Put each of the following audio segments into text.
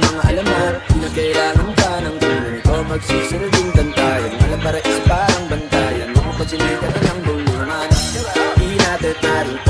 ang mga alamat Di na kailangan ka ng tulong. Ko Magsisilbing tantayan Alam para is parang bantayan. Mga pagsinita ka ng bulungan. Inatid na rito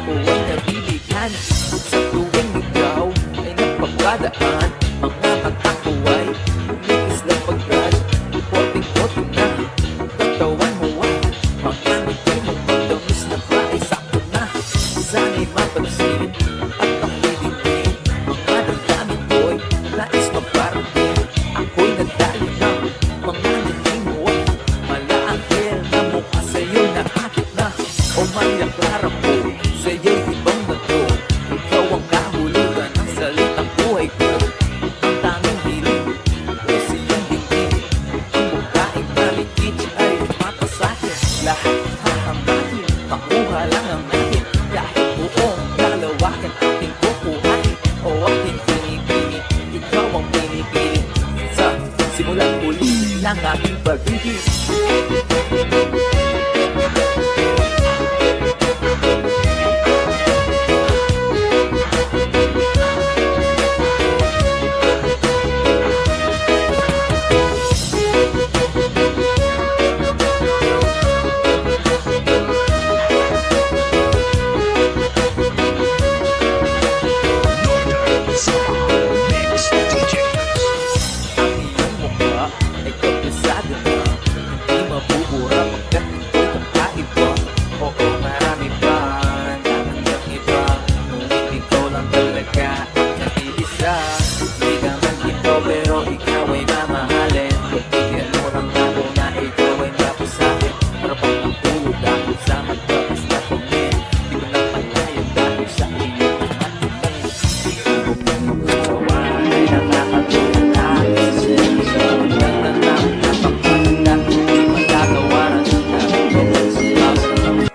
ako ay nabibigyan Sa tuwing ikaw ay napagpadaan Makuha lang ang akin Kahit buong lalawakan aking kukuhain O aking pinipili Ikaw ang pinipili Sa simulan uli ng aking pag-ibig